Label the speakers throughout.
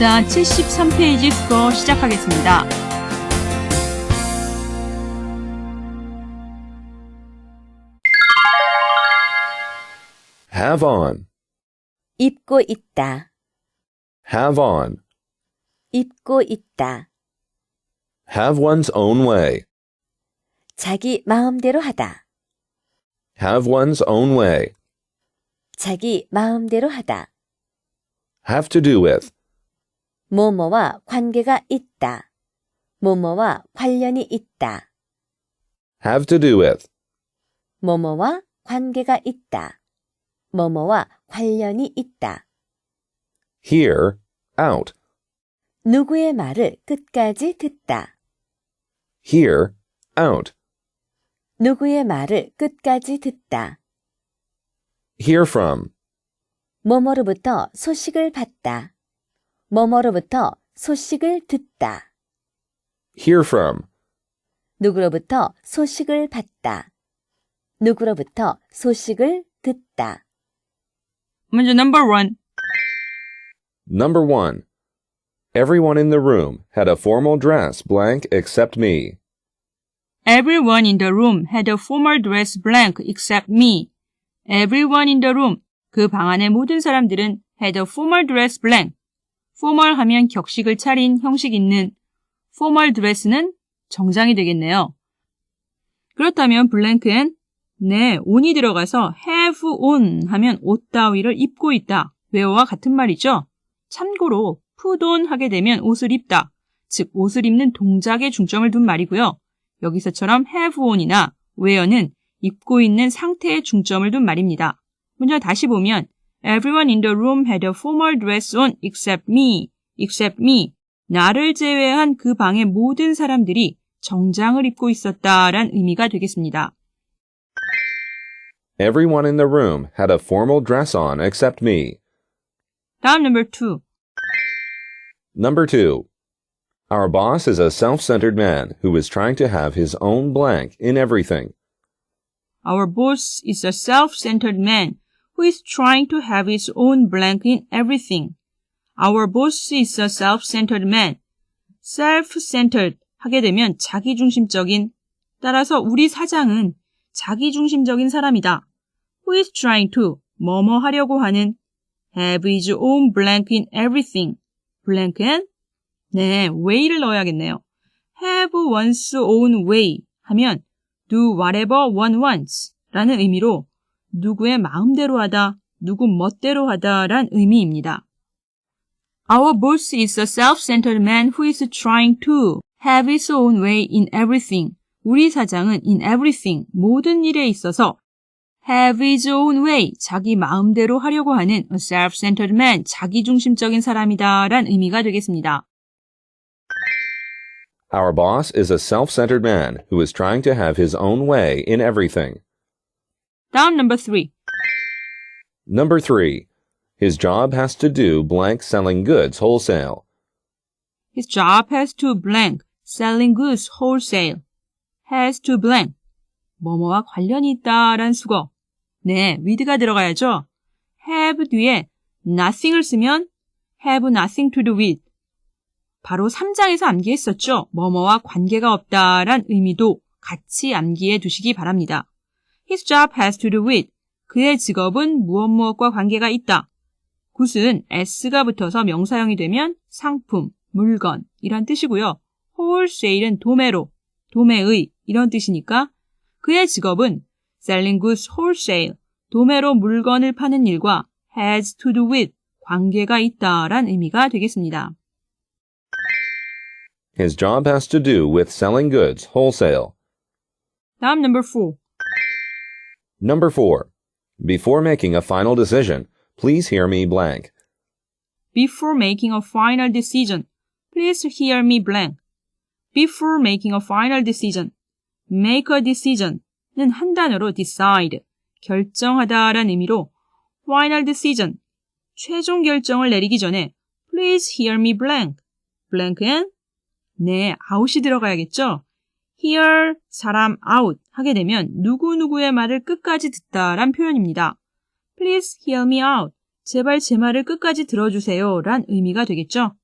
Speaker 1: 자, 73페이지부터 시작하겠습니다.
Speaker 2: Have on.
Speaker 3: 입고 있다.
Speaker 2: Have on.
Speaker 3: 입고 있다.
Speaker 2: Have one's own way.
Speaker 3: 자기 마음대로 하다.
Speaker 2: Have one's own way.
Speaker 3: 자기 마음대로 하다.
Speaker 2: Have to do with.
Speaker 3: 뭐뭐와 관계가 있다. 뭐뭐와 관련이 있다.
Speaker 2: Have to do with.
Speaker 3: 뭐뭐와 관계가 있다. 뭐뭐와 관련이 있다.
Speaker 2: Hear. Out.
Speaker 3: 누구의 말을 끝까지 듣다.
Speaker 2: Hear. Out.
Speaker 3: 누구의 말을 끝까지 듣다.
Speaker 2: Hear from.
Speaker 3: 뭐뭐로부터 소식을 받다. 뭐뭐로부터 소식을 듣다.
Speaker 2: Hear from.
Speaker 3: 누구로부터 소식을 받다. 누구로부터 소식을 듣다.
Speaker 1: 먼저 number one.
Speaker 2: Number one. Everyone in the room had a formal dress blank except me.
Speaker 1: Everyone in the room had a formal dress blank except me. Everyone in the room. 그 방 안의 모든 사람들은 had a formal dress blank. Formal 하면 격식을 차린 형식 있는 formal dress는 정장이 되겠네요. 그렇다면 blank엔 네, on이 들어가서 have on 하면 옷 따위를 입고 있다. 외어와 같은 말이죠. 참고로 put on 하게 되면 옷을 입다. 즉 옷을 입는 동작에 중점을 둔 말이고요. 여기서처럼 have on이나 wear는 입고 있는 상태에 중점을 둔 말입니다. 문제 다시 보면 Everyone in the room had a formal dress on except me. except me. 나를 제외한 그 방의 모든 사람들이 정장을 입고 있었다란 의미가 되겠습니다.
Speaker 2: Everyone in the room had a formal dress on except me.
Speaker 1: 다음 number 2.
Speaker 2: Number two. Our boss is a self-centered man who is trying to have his own blank in everything.
Speaker 1: Our boss is a self-centered man who is trying to have his own blank in everything. Our boss is a self-centered man. self-centered 하게 되면 자기중심적인 따라서 우리 사장은 자기중심적인 사람이다. who is trying to 뭐뭐 하려고 하는 have his own blank in everything. blank은 네, way를 넣어야겠네요. have one's own way 하면 do whatever one wants 라는 의미로 누구의 마음대로 하다, 누구 멋대로 하다 란 의미입니다. Our boss is a self-centered man who is trying to have his own way in everything. 우리 사장은 in everything, 모든 일에 있어서 have his own way, 자기 마음대로 하려고 하는 a self-centered man, 자기중심적인 사람이다 란 의미가 되겠습니다.
Speaker 2: Our boss is a self-centered man who is trying to have his own way in everything.
Speaker 1: 다음 number 3.
Speaker 2: Number three. His job has to do blank selling goods wholesale.
Speaker 1: His job has to blank, selling goods wholesale. has to blank. 뭐뭐와 관련이 있다란 수거. 네, with가 들어가야죠. have 뒤에 nothing을 쓰면 have nothing to do with. 바로 3장에서 암기했었죠. 뭐뭐와 관계가 없다란 의미도 같이 암기해 두시기 바랍니다. His job has to do with. 그의 직업은 무엇 무엇과 관계가 있다. 굿은 s가 붙어서 명사형이 되면 상품, 물건 이란 뜻이고요. wholesale은 도매로, 도매의 이런 뜻이니까 그의 직업은 selling goods wholesale, 도매로 물건을 파는 일과 has to do with, 관계가 있다란 의미가 되겠습니다.
Speaker 2: His job has to do with selling goods wholesale.
Speaker 1: 다음 number 4.
Speaker 2: Number four. Before making a final decision, please hear me blank.
Speaker 1: Before making a final decision, please hear me blank. Before making a final decision, make a decision는 한 단어로 decide, 결정하다라는 의미로 final decision, 최종 결정을 내리기 전에 please hear me blank. blank은 네, out이 들어가야겠죠? Hear 사람 out 하게 되면 누구누구의 말을 끝까지 듣다란 표현입니다. Please hear me out. 제발 제 말을 끝까지 들어주세요. 란 의미가 되겠죠?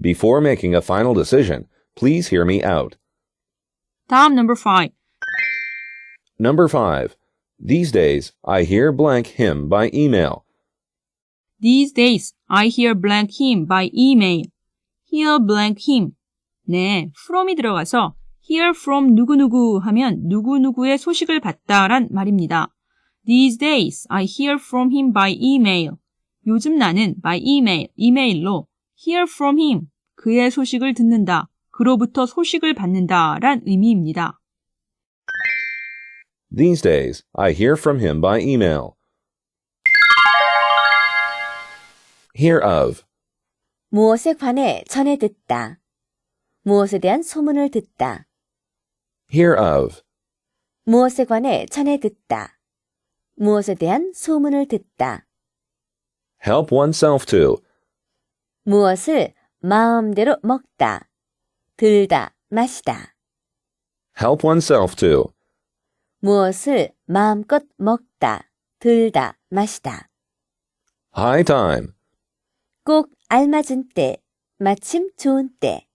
Speaker 2: Before making a final decision, please hear me out.
Speaker 1: 다음 number 5.
Speaker 2: Number 5. These days, I hear blank him by email.
Speaker 1: These days, I hear blank him by email. Hear blank him. 네, from이 들어가서 hear from 누구누구 하면 누구누구의 소식을 받다란 말입니다. These days, I hear from him by email. 요즘 나는 by email, 이메일로 hear from him, 그의 소식을 듣는다, 그로부터 소식을 받는다 란 의미입니다.
Speaker 2: These days, I hear from him by email. Hear of.
Speaker 3: 무엇에 관해 전해 듣다. 무엇에 대한 소문을 듣다.
Speaker 2: Hear of.
Speaker 3: 무엇에 관해 전해 듣다. 무엇에 대한 소문을 듣다.
Speaker 2: Help oneself to.
Speaker 3: 무엇을 마음대로 먹다. 들다, 마시다.
Speaker 2: Help oneself to.
Speaker 3: 무엇을 마음껏 먹다. 들다, 마시다.
Speaker 2: High time.
Speaker 3: 꼭 알맞은 때, 마침 좋은 때.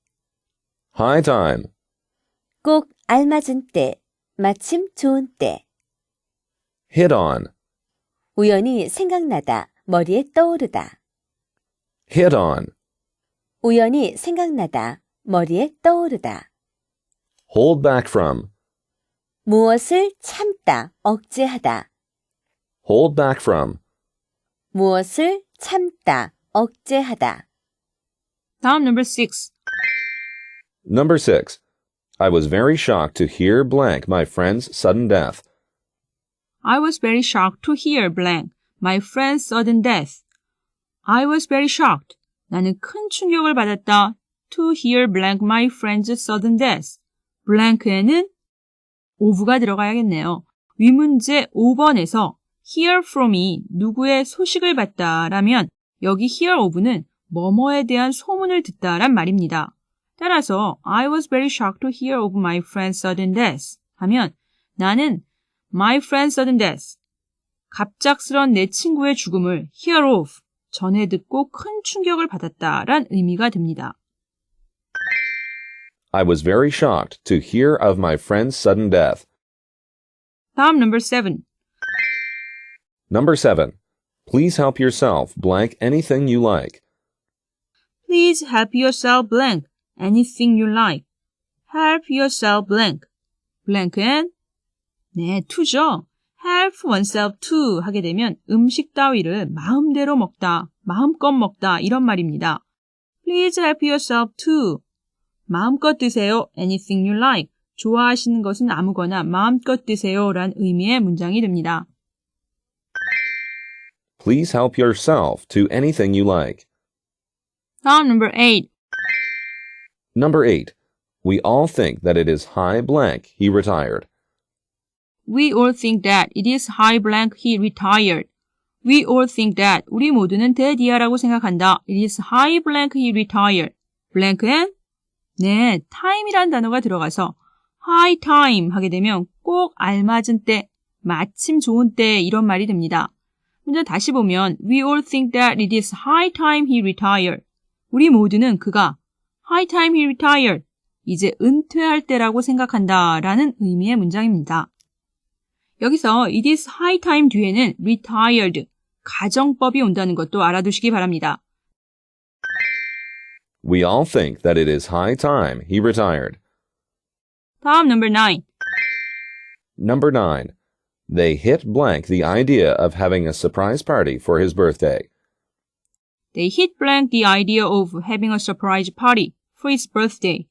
Speaker 2: High time.
Speaker 3: 꼭 알맞은 때, 마침 좋은 때.
Speaker 2: Hit on.
Speaker 3: 우연히 생각나다, 머리에 떠오르다.
Speaker 2: Hit on.
Speaker 3: 우연히 생각나다, 머리에 떠오르다.
Speaker 2: Hold back from.
Speaker 3: 무엇을 참다, 억제하다.
Speaker 2: Hold back from.
Speaker 3: 무엇을 참다, 억제하다.
Speaker 1: 다음 number 6.
Speaker 2: Number 6. I was very shocked to hear blank my friend's sudden death.
Speaker 1: I was very shocked to hear blank, my friend's sudden death. I was very shocked. 나는 큰 충격을 받았다. To hear blank, my friend's sudden death. blank에는 of가 들어가야겠네요. 위문제 5번에서 hear from이 누구의 소식을 받다라면 여기 hear of는 뭐뭐에 대한 소문을 듣다란 말입니다. 따라서 I was very shocked to hear of my friend's sudden death 하면 나는 my friend's sudden death 갑작스런 내 친구의 죽음을 hear of 전해 듣고 큰 충격을 받았다란 의미가 됩니다.
Speaker 2: I was very shocked to hear of my friend's sudden death.
Speaker 1: 다음 number 7.
Speaker 2: Number 7. Please help yourself blank anything you like.
Speaker 1: Please help yourself blank Anything you like. Help yourself blank. blank은 네, to죠. help oneself to 하게 되면 음식 따위를 마음대로 먹다, 마음껏 먹다 이런 말입니다. Please help yourself to. 마음껏 드세요. anything you like. 좋아하시는 것은 아무거나 마음껏 드세요. 란 의미의 문장이 됩니다.
Speaker 2: Please help yourself to anything you like.
Speaker 1: 다음 number 8.
Speaker 2: Number 8. We all think that it is high blank he retired.
Speaker 1: We all think that it is high blank he retired. We all think that 우리 모두는 대디아라고 생각한다. It is high blank he retired. blank은 네, time이란 단어가 들어가서 high time 하게 되면 꼭 알맞은 때, 마침 좋은 때 이런 말이 됩니다. 먼저 다시 보면 we all think that it is high time he retired. 우리 모두는 그가 high time he retired. 이제 은퇴할 때라고 생각한다라는 의미의 문장입니다. 여기서 it is high time 뒤에는 retired, 가정법이 온다는 것도 알아두시기 바랍니다.
Speaker 2: We all think that it is high time he retired.
Speaker 1: 다음 number 9.
Speaker 2: Number 9. They hit blank the idea of having a surprise party for his birthday.
Speaker 1: They hit blank the idea of having a surprise party For his birthday.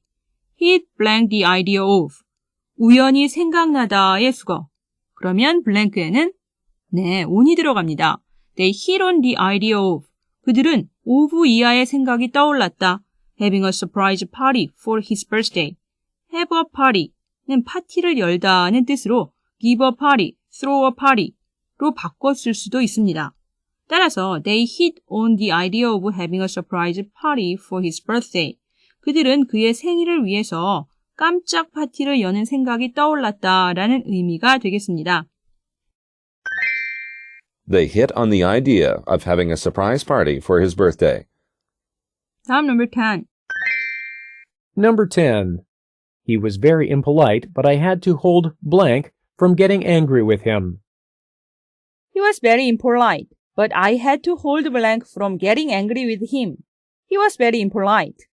Speaker 1: hit blank the idea of 우연히 생각나다의 수거. 그러면 blank에는 네, on이 들어갑니다. They hit on the idea of 그들은 오브 이하의 생각이 떠올랐다. having a surprise party for his birthday. have a party는 파티를 열다는 뜻으로 give a party, throw a party로 바꿨을 수도 있습니다. 따라서 they hit on the idea of having a surprise party for his birthday. 그들은 그의 생일을 위해서 깜짝 파티를 여는 생각이 떠올랐다라는 의미가 되겠습니다.
Speaker 2: They hit on the idea of having a surprise party for his birthday.
Speaker 1: 다음 number 10.
Speaker 4: Number 10. He was very impolite, but I had to hold blank from getting angry with him.
Speaker 1: He was very impolite, but I had to hold blank from getting angry with him. He was very impolite.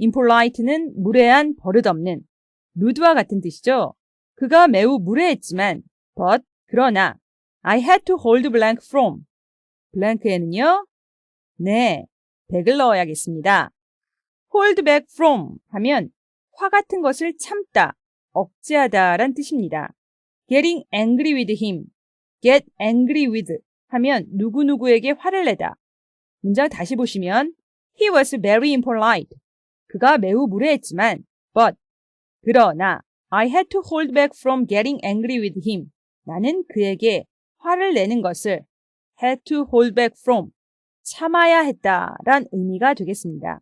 Speaker 1: impolite는 무례한, 버릇없는, rude와 같은 뜻이죠. 그가 매우 무례했지만, but, 그러나, I had to hold blank from. blank에는요, 네, 백을 넣어야겠습니다. hold back from 하면 화 같은 것을 참다, 억제하다 란 뜻입니다. getting angry with him, get angry with 하면 누구누구에게 화를 내다. 문장 다시 보시면 he was very impolite. 그가 매우 무례했지만 but 그러나 I had to hold back from getting angry with him. 나는 그에게 화를 내는 것을 had to hold back from 참아야 했다란 의미가 되겠습니다.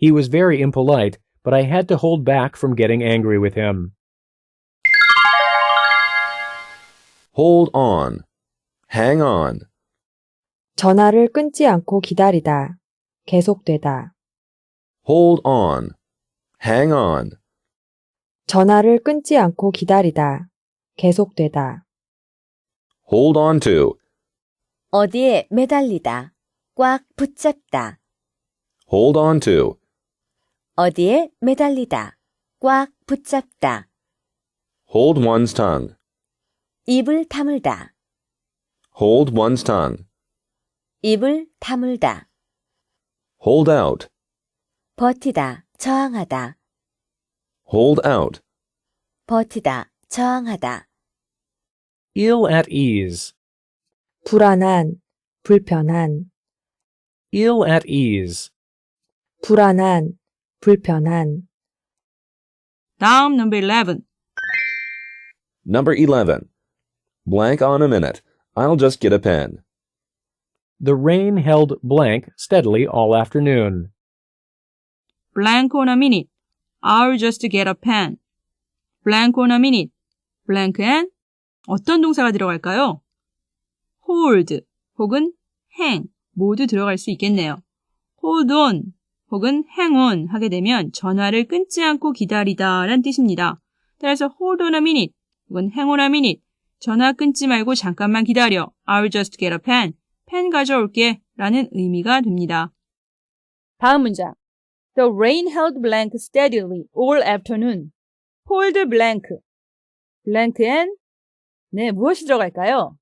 Speaker 4: He was very impolite, but I had to hold back from getting angry with him.
Speaker 2: Hold on. Hang on.
Speaker 5: 전화를 끊지 않고 기다리다. 계속되다.
Speaker 2: Hold on. Hang on.
Speaker 5: 전화를 끊지 않고 기다리다. 계속되다.
Speaker 2: Hold on to.
Speaker 3: 어디에 매달리다. 꽉 붙잡다.
Speaker 2: Hold on to.
Speaker 3: 어디에 매달리다. 꽉 붙잡다.
Speaker 2: Hold one's tongue.
Speaker 3: 입을 다물다.
Speaker 2: Hold one's tongue.
Speaker 3: 입을 다물다.
Speaker 2: Hold out.
Speaker 3: 버티다. 저항하다.
Speaker 2: Hold out.
Speaker 3: 버티다. 저항하다.
Speaker 4: Ill at ease.
Speaker 5: 불안한, 불편한,
Speaker 4: Ill at ease.
Speaker 5: 불안한, 불편한.
Speaker 1: 다음 number 11.
Speaker 2: Number 11. Blank on a minute. I'll just get a pen.
Speaker 4: The rain held blank steadily all afternoon.
Speaker 1: blank on a minute. I'll just get a pen. blank on a minute. blank엔 어떤 동사가 들어갈까요? hold 혹은 hang 모두 들어갈 수 있겠네요. hold on 혹은 hang on 하게 되면 전화를 끊지 않고 기다리다 란 뜻입니다. 따라서 hold on a minute 혹은 hang on a minute 전화 끊지 말고 잠깐만 기다려. I'll just get a pen. 펜 가져올게 라는 의미가 됩니다. 다음 문장. The rain held blank steadily all afternoon. hold blank. blank엔 네, 무엇이 들어갈까요?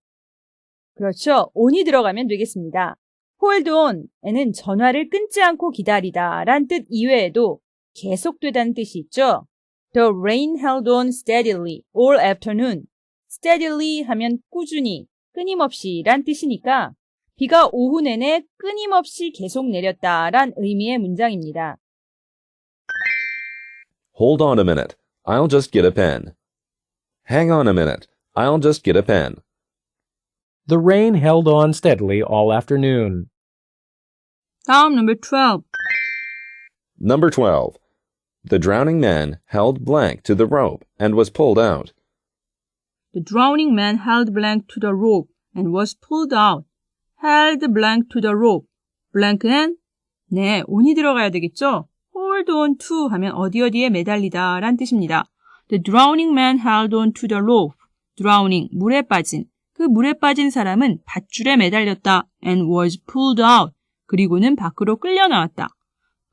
Speaker 1: 그렇죠. on이 들어가면 되겠습니다. hold on에는 전화를 끊지 않고 기다리다 란 뜻 이외에도 계속되다는 뜻이 있죠. The rain held on steadily all afternoon. steadily 하면 꾸준히, 끊임없이 란 뜻이니까 비가 오후 내내 끊임없이 계속 내렸다 란 의미의 문장입니다.
Speaker 2: Hold on a minute. I'll just get a pen. Hang on a minute. I'll just get a pen.
Speaker 4: The rain held on steadily all afternoon.
Speaker 1: 다음 number 12.
Speaker 2: Number 12. The drowning man held blank to the rope and was pulled out.
Speaker 1: The drowning man held blank to the rope and was pulled out. Held blank to the rope. blank는 네, on이 들어가야 되겠죠? hold on to 하면 어디 어디에 매달리다 란 뜻입니다. The drowning man held on to the rope. drowning, 물에 빠진. 그 물에 빠진 사람은 밧줄에 매달렸다 and was pulled out. 그리고는 밖으로 끌려 나왔다.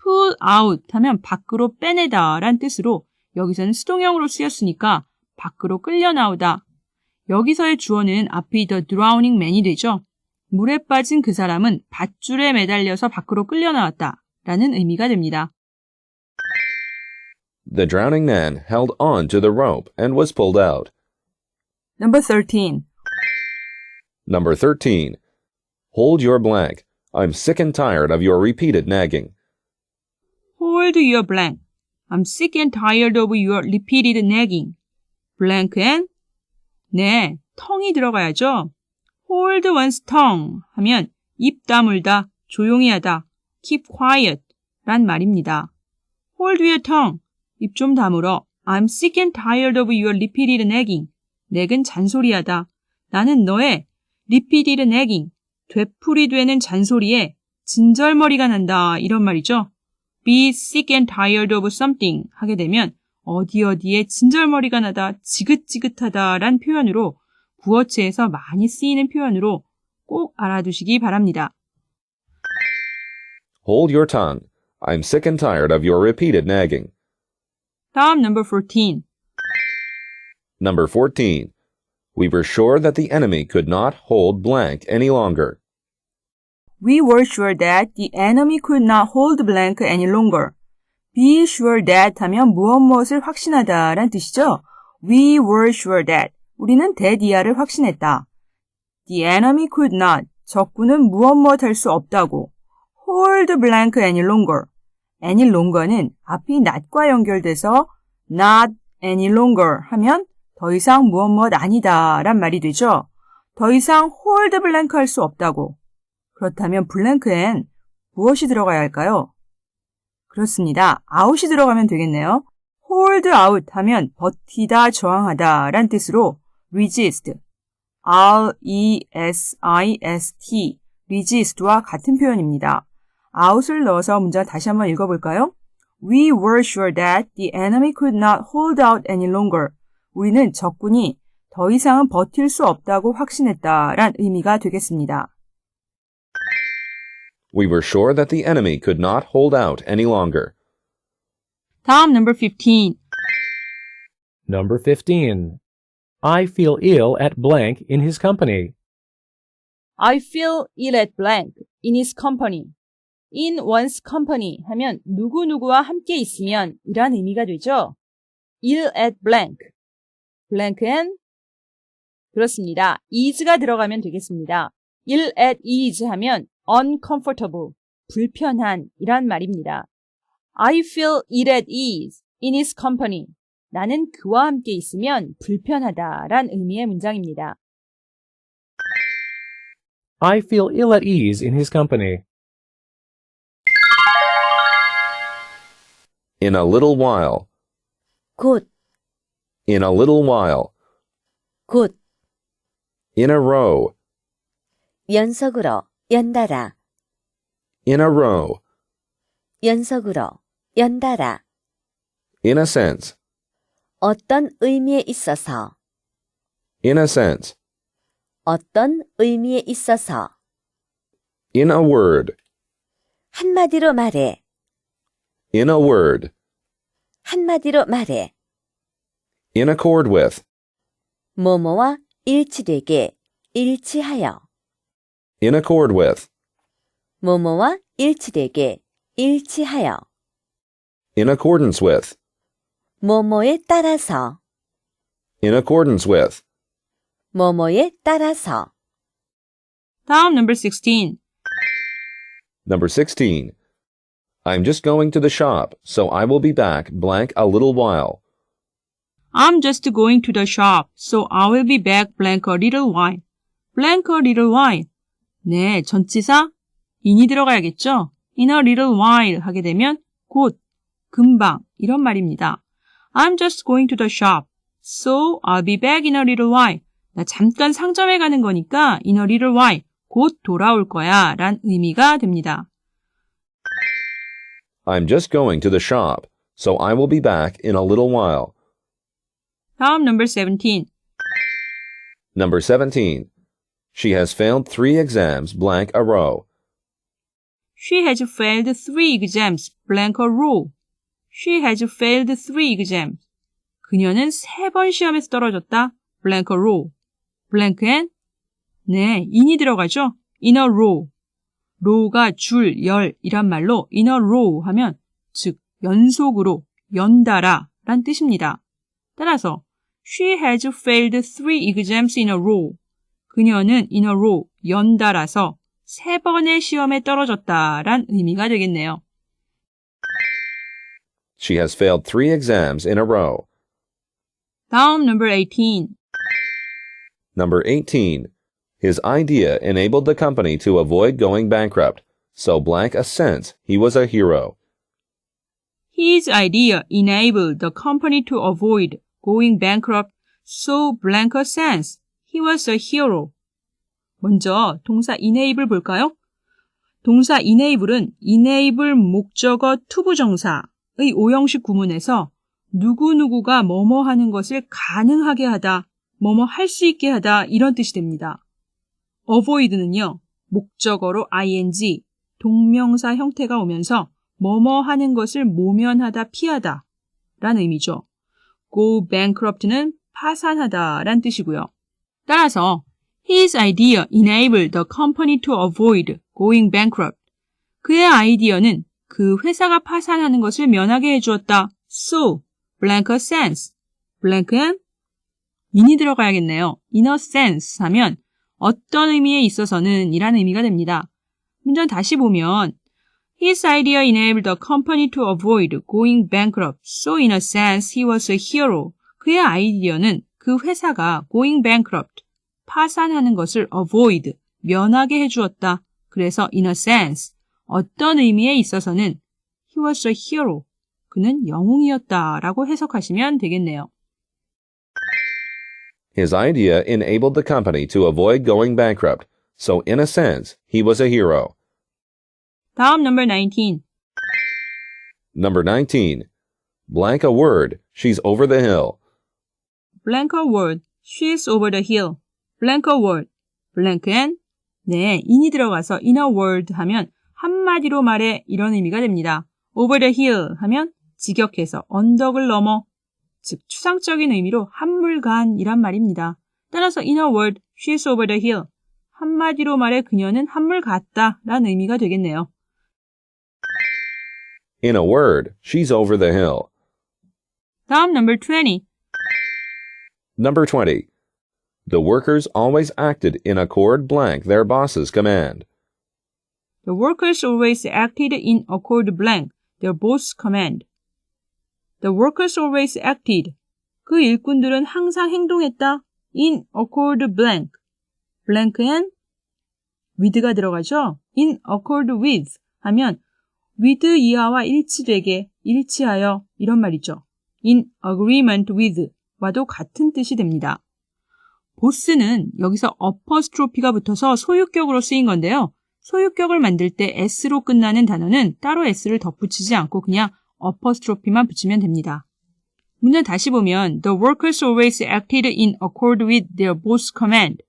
Speaker 1: pull out 하면 밖으로 빼내다 란 뜻으로 여기서는 수동형으로 쓰였으니까 밖으로 끌려 나오다. 여기서의 주어는 앞이 the drowning man이 되죠. 물에 빠진 그 사람은 밧줄에 매달려서 밖으로 끌려 나왔다. 라는 의미가 됩니다.
Speaker 2: The drowning man held on to the rope and was pulled out.
Speaker 1: Number 13.
Speaker 2: Number 13. Hold your blank. I'm sick and tired of your repeated nagging.
Speaker 1: Hold your blank. I'm sick and tired of your repeated nagging. blank엔 네, tongue이 들어가야죠. Hold one's tongue 하면 입 다물다, 조용히 하다, keep quiet 란 말입니다. hold your tongue. 입 좀 다물어. I'm sick and tired of your repeated nagging. 넥은 잔소리하다. 나는 너의 repeated nagging. 되풀이 되는 잔소리에 진절머리가 난다. 이런 말이죠. be sick and tired of something 하게 되면 어디 어디에 진절머리가 나다, 지긋지긋하다란 표현으로 구어체에서 많이 쓰이는 표현으로 꼭 알아두시기 바랍니다.
Speaker 2: Hold your tongue. I'm sick and tired of your repeated nagging.
Speaker 1: 다음 number 14.
Speaker 2: Number 14. We were sure that the enemy could not hold blank any longer.
Speaker 1: We were sure that the enemy could not hold blank any longer. Be sure that 하면 무엇 무엇을 확신하다란 뜻이죠. We were sure that 우리는 대디아를 확신했다. The enemy could not 적군은 무엇 무엇 할 수 없다고. hold blank any longer. any longer는 앞이 not과 연결돼서 not any longer 하면 더 이상 무엇 무엇 아니다 란 말이 되죠. 더 이상 hold blank 할 수 없다고. 그렇다면 블랭크엔 무엇이 들어가야 할까요? 그렇습니다. out이 들어가면 되겠네요. hold out 하면 버티다, 저항하다 란 뜻으로 resist, R-E-S-I-S-T, resist와 같은 표현입니다. out을 넣어서 문장 다시 한번 읽어볼까요? We were sure that the enemy could not hold out any longer. 우리는 적군이 더 이상은 버틸 수 없다고 확신했다 란 의미가 되겠습니다.
Speaker 2: We were sure that the enemy could not hold out any longer.
Speaker 1: 다음 number 15.
Speaker 4: Number 15. I feel ill at blank in his company.
Speaker 1: I feel ill at blank in his company. in one's company 하면 누구누구와 함께 있으면 이란 의미가 되죠. ill at blank. blank은 그렇습니다. is가 들어가면 되겠습니다. ill at ease 하면 uncomfortable, 불편한 이란 말입니다. I feel ill at ease in his company. 나는 그와 함께 있으면 불편하다란 의미의 문장입니다.
Speaker 4: I feel ill at ease in his company.
Speaker 2: In a little while.
Speaker 3: 곧,
Speaker 2: In a little while.
Speaker 3: 곧,
Speaker 2: In a row.
Speaker 3: 연속으로, 연달아,
Speaker 2: In a row.
Speaker 3: 연속으로, 연달아,
Speaker 2: In a sense.
Speaker 3: 어떤 의미에 있어서,
Speaker 2: In a sense.
Speaker 3: 어떤 의미에 있어서,
Speaker 2: In a word.
Speaker 3: 한마디로 말해,
Speaker 2: In a word.
Speaker 3: 한마디로 말해,
Speaker 2: In accord with.
Speaker 3: 뭐뭐와 일치되게, 일치하여,
Speaker 2: In accord with.
Speaker 3: 뭐뭐와 일치되게, 일치하여,
Speaker 2: In accordance with.
Speaker 3: 뭐뭐에 따라서,
Speaker 2: In accordance with.
Speaker 3: 뭐뭐에 따라서,
Speaker 1: 다음 number 16.
Speaker 2: Number 16. I'm just going to the shop, so I will be back blank a little while.
Speaker 1: I'm just going to the shop, so I will be back blank a little while. blank a little while. 네, 전치사 in이 들어가야겠죠? in a little while 하게 되면 곧, 금방 이런 말입니다. I'm just going to the shop, so I'll be back in a little while. 나 잠깐 상점에 가는 거니까 in a little while, 곧 돌아올 거야 란 의미가 됩니다.
Speaker 2: I'm just going to the shop, so I will be back in a little while.
Speaker 1: 다음 number 17.
Speaker 2: Number 17. She has failed three exams blank a row.
Speaker 1: She has failed three exams blank a row. She has failed three exams. 그녀는 세 번 시험에서 떨어졌다. blank row. blank엔 네, in이 들어가죠. in a row. row가 줄, 열 이란 말로 in a row 하면 즉 연속으로 연달아 란 뜻입니다. 따라서 she has failed three exams in a row. 그녀는 in a row 연달아서 세 번의 시험에 떨어졌다란 의미가 되겠네요.
Speaker 2: She has failed three exams in a row.
Speaker 1: 다음 number 18.
Speaker 2: Number 18. His idea enabled the company to avoid going bankrupt, so blank a sense he was a hero.
Speaker 1: His idea enabled the company to avoid going bankrupt, so blank a sense he was a hero. 먼저 동사 enable 볼까요? 동사 enable은 enable 목적어 투부정사의 오형식 구문에서 누구누구가 뭐뭐 하는 것을 가능하게 하다, 뭐뭐 할 수 있게 하다 이런 뜻이 됩니다. avoid는요. 목적어로 ing, 동명사 형태가 오면서 뭐뭐 하는 것을 모면하다, 피하다 라는 의미죠. go bankrupt는 파산하다 란 뜻이고요. 따라서 his idea enabled the company to avoid going bankrupt. 그의 아이디어는 그 회사가 파산하는 것을 면하게 해주었다. So, blank sense. blank은 in이 들어가야겠네요. in a sense 하면 어떤 의미에 있어서는 이라는 의미가 됩니다. 문장 다시 보면 His idea enabled the company to avoid going bankrupt. So in a sense, he was a hero. 그의 아이디어는 그 회사가 going bankrupt, 파산하는 것을 avoid, 면하게 해주었다. 그래서 in a sense, 어떤 의미에 있어서는 he was a hero. 그는 영웅이었다 라고 해석하시면 되겠네요.
Speaker 2: His idea enabled the company to avoid going bankrupt, so in a sense, he was a hero.
Speaker 1: 다음 number 19.
Speaker 2: Number 19. Blank a word, she's over the hill.
Speaker 1: blank a word, she's over the hill. blank a word, blank은 네, in이 들어가서 in a word 하면 한마디로 말해 이런 의미가 됩니다. over the hill 하면 직역해서 언덕을 넘어 즉 추상적인 의미로 한물간이란 말입니다. 따라서 in a word, she's over the hill. 한마디로 말해 그녀는 한물 갔다 라는 의미가 되겠네요.
Speaker 2: In a word, she's over the hill.
Speaker 1: 다음 number 20.
Speaker 2: Number 20. The workers always acted in accord blank their boss's command.
Speaker 1: The workers always acted in accord blank their boss command. The workers always acted. 그 일꾼들은 항상 행동했다. in accord blank. blank엔 with가 들어가죠. in accord with 하면 with 이하와 일치되게, 일치하여 이런 말이죠. in agreement with 와도 같은 뜻이 됩니다. 보스는 여기서 어퍼스트로피가 붙어서 소유격으로 쓰인 건데요. 소유격을 만들 때 s로 끝나는 단어는 따로 s를 덧붙이지 않고 그냥 어퍼스트로피만 붙이면 됩니다. 문장 다시 보면 The workers always acted in accord with their boss command.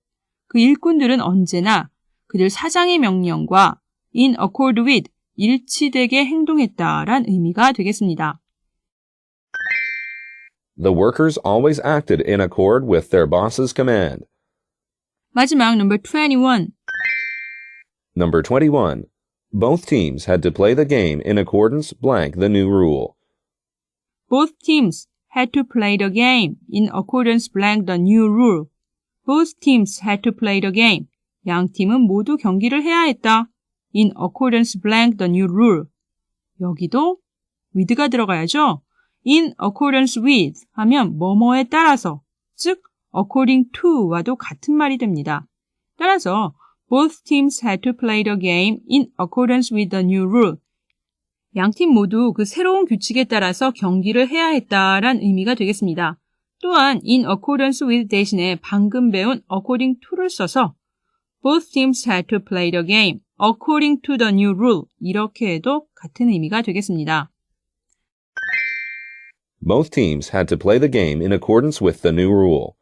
Speaker 1: 그 일꾼들은 언제나 그들 사장의 명령과 in accord with 일치되게 행동했다란 의미가 되겠습니다.
Speaker 2: The workers always acted in accord with their boss's command.
Speaker 1: 마지막 number 21.
Speaker 2: Number 21. Both teams had to play the game in accordance blank the new rule.
Speaker 1: Both teams had to play the game in accordance blank the new rule. Both teams had to play the game. 양 팀은 모두 경기를 해야 했다. In accordance blank the new rule. 여기도 with가 들어가야죠. In accordance with 하면 뭐뭐에 따라서, 즉 according to와도 같은 말이 됩니다. 따라서 both teams had to play the game in accordance with the new rule. 양팀 모두 그 새로운 규칙에 따라서 경기를 해야 했다란 의미가 되겠습니다. 또한 in accordance with 대신에 방금 배운 according to를 써서 both teams had to play the game according to the new rule 이렇게 해도 같은 의미가 되겠습니다.
Speaker 2: Both teams had to play the game in accordance with the new rule.